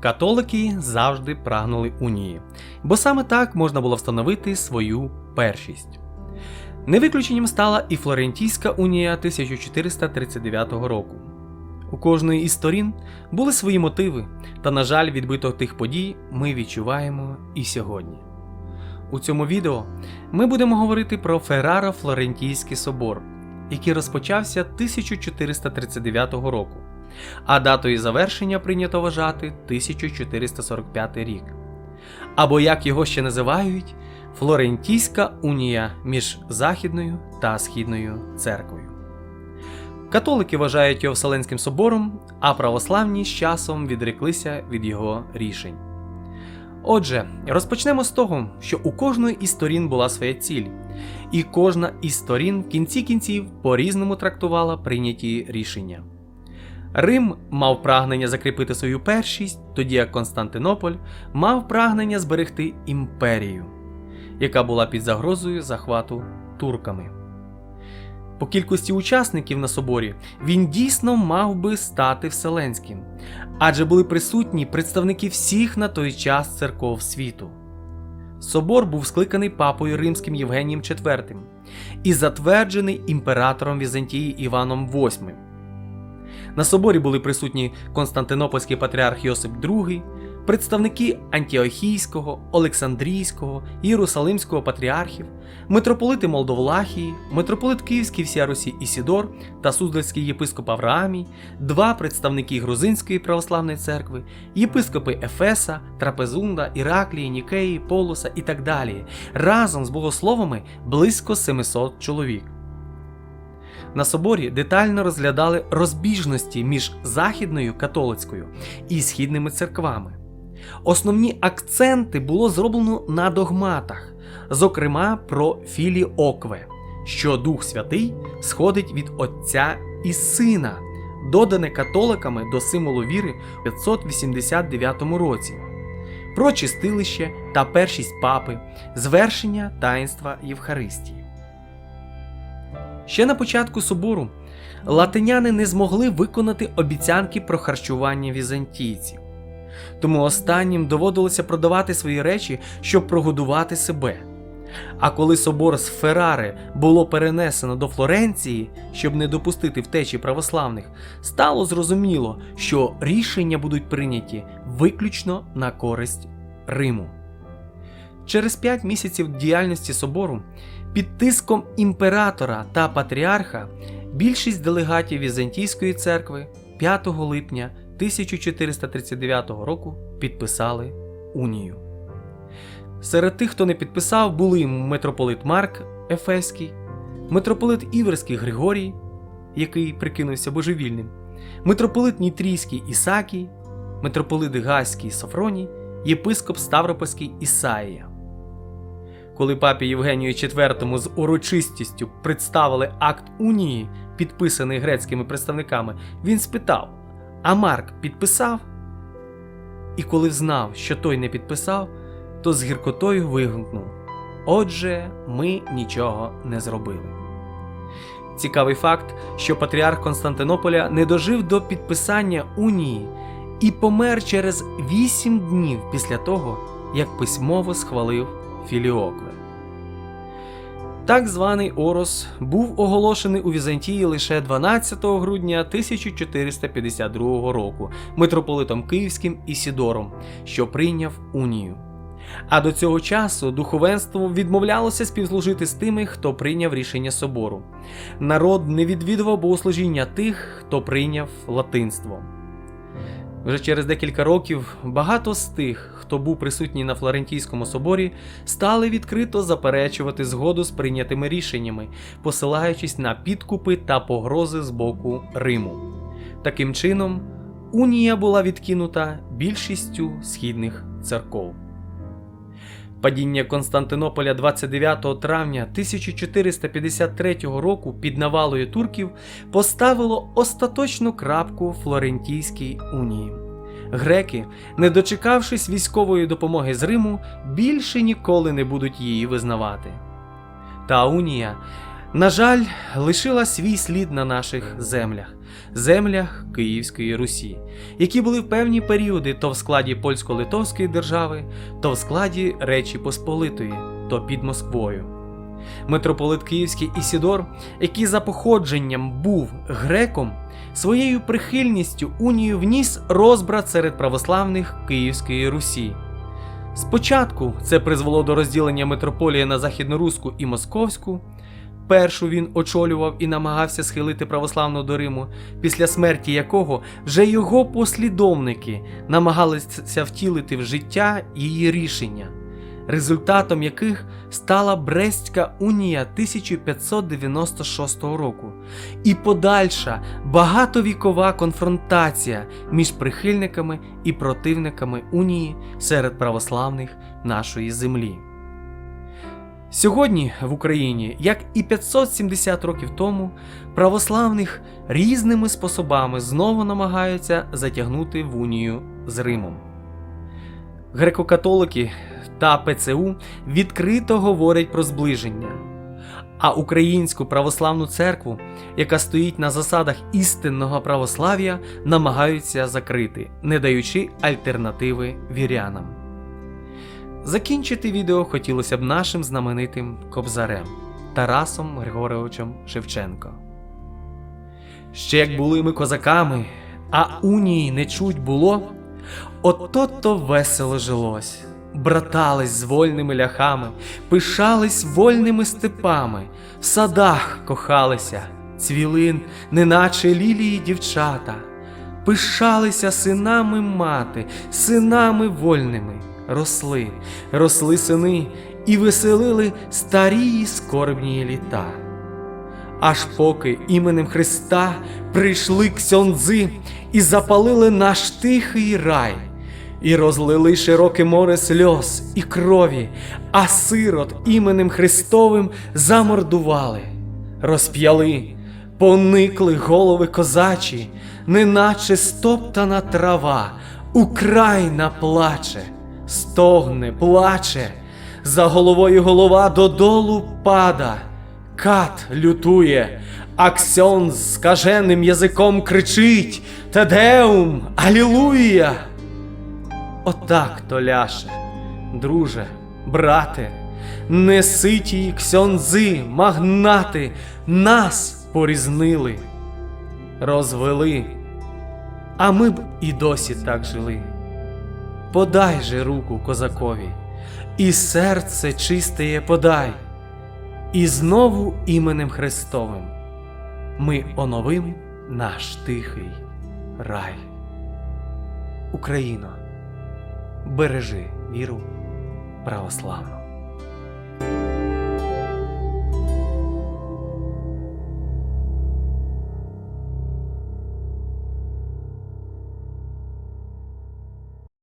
Католики завжди прагнули унії, бо саме так можна було встановити свою першість. Не виключенням стала і Флорентійська унія 1439 року. У кожної із сторін були свої мотиви, та, на жаль, відбиток тих подій ми відчуваємо і сьогодні. У цьому відео ми будемо говорити про Ферраро Флорентійський собор, який розпочався 1439 року, а датою завершення прийнято вважати 1445 рік. Або як його ще називають, Флорентійська унія між Західною та Східною церквою. Католики вважають його Вселенським собором, а православні з часом відреклися від його рішень. Отже, розпочнемо з того, що у кожної із сторін була своя ціль, і кожна із сторін в кінці кінців по-різному трактувала прийняті рішення. Рим мав прагнення закріпити свою першість, тоді як Константинополь мав прагнення зберегти імперію, яка була під загрозою захвату турками. По кількості учасників на соборі він дійсно мав би стати вселенським, адже були присутні представники всіх на той час церков світу. Собор був скликаний папою римським Євгенієм IV і затверджений імператором Візантії Іваном VIII. На соборі були присутні Константинопольський патріарх Йосип II, представники Антіохійського, Олександрійського, Єрусалимського патріархів, митрополити Молдовлахії, митрополит Київський всія Русі Ісідор та Суздальський єпископ Авраамій, два представники Грузинської православної церкви, єпископи Ефеса, Трапезунда, Іраклії, Нікеї, Полуса і так далі, разом з богословами близько 700 чоловік. На соборі детально розглядали розбіжності між західною католицькою і східними церквами. Основні акценти було зроблено на догматах, зокрема про філіокве, що Дух Святий сходить від Отця і Сина, додане католиками до символу віри в 589 році, про чистилище та першість папи, звершення таїнства Євхаристії. Ще на початку собору латиняни не змогли виконати обіцянки про харчування візантійців. Тому останнім доводилося продавати свої речі, щоб прогодувати себе. А коли собор з Феррари було перенесено до Флоренції, щоб не допустити втечі православних, стало зрозуміло, що рішення будуть прийняті виключно на користь Риму. Через п'ять місяців діяльності собору під тиском імператора та патріарха більшість делегатів Візантійської церкви 5 липня 1439 року підписали унію. Серед тих, хто не підписав, були митрополит Марк Ефеський, митрополит Іверський Григорій, який прикинувся божевільним, митрополит Нітрійський Ісакій, митрополит Гаський Софроній, єпископ Ставропольський Ісаїя. Коли папі Євгенію IV з урочистістю представили акт унії, підписаний грецькими представниками, він спитав: А Марк підписав? І коли знав, що той не підписав, то з гіркотою вигукнув: Отже, ми нічого не зробили. Цікавий факт, що патріарх Константинополя не дожив до підписання унії і помер через 8 днів після того, як письмово схвалив Філіокве. Так званий Орос був оголошений у Візантії лише 12 грудня 1452 року митрополитом Київським Ісідором, що прийняв унію. А до цього часу духовенство відмовлялося співслужити з тими, хто прийняв рішення собору. Народ не відвідував богослужіння тих, хто прийняв латинство. Вже через декілька років багато з тих, хто був присутній на Флорентійському соборі, стали відкрито заперечувати згоду з прийнятими рішеннями, посилаючись на підкупи та погрози з боку Риму. Таким чином, унія була відкинута більшістю східних церков. Падіння Константинополя 29 травня 1453 року під навалою турків поставило остаточну крапку Флорентійській унії. Греки, не дочекавшись військової допомоги з Риму, більше ніколи не будуть її визнавати. Та унія на жаль, лишила свій слід на наших землях, землях Київської Русі, які були в певні періоди то в складі польсько-литовської держави, то в складі Речі Посполитої, то під Москвою. Митрополит Київський Ісідор, який за походженням був греком, своєю прихильністю унію вніс розбрат серед православних Київської Русі. Спочатку це призвело до розділення митрополії на західноруську і московську. Першу він очолював і намагався схилити православну до Риму, після смерті якого вже його послідовники намагалися втілити в життя її рішення, результатом яких стала Брестська унія 1596 року і подальша багатовікова конфронтація між прихильниками і противниками унії серед православних нашої землі. Сьогодні в Україні, як і 570 років тому, православних різними способами знову намагаються затягнути в унію з Римом. Греко-католики та ПЦУ відкрито говорять про зближення, а Українську православну церкву, яка стоїть на засадах істинного православ'я, намагаються закрити, не даючи альтернативи вірянам. Закінчити відео хотілося б нашим знаменитим кобзарем Тарасом Григоровичем Шевченко. Ще як були ми козаками, а унії не чуть було, ото то весело жилось, братались з вольними ляхами, пишались вольними степами, в садах кохалися, цвілин, неначе лілії дівчата, пишалися синами мати, синами вольними росли, росли сини і веселили старі й скорбні літа. Аж поки іменем Христа прийшли ксьондзи і запалили наш тихий рай, і розлили широке море сльоз і крові, а сирот іменем Христовим замордували, розп'яли, поникли голови козачі, неначе стоптана трава, Україна плаче стогне, плаче, за головою голова додолу пада, кат лютує, аксьон з скаженим язиком кричить. Тедеум, Алілуя! Отак то ляше, друже, брате, неситі ксьонзи, магнати, нас порізнили, розвели, а ми б і досі так жили подай же руку козакові, і серце чистеє подай, і знову іменем Христовим ми оновим наш тихий рай. Україно, бережи віру православну.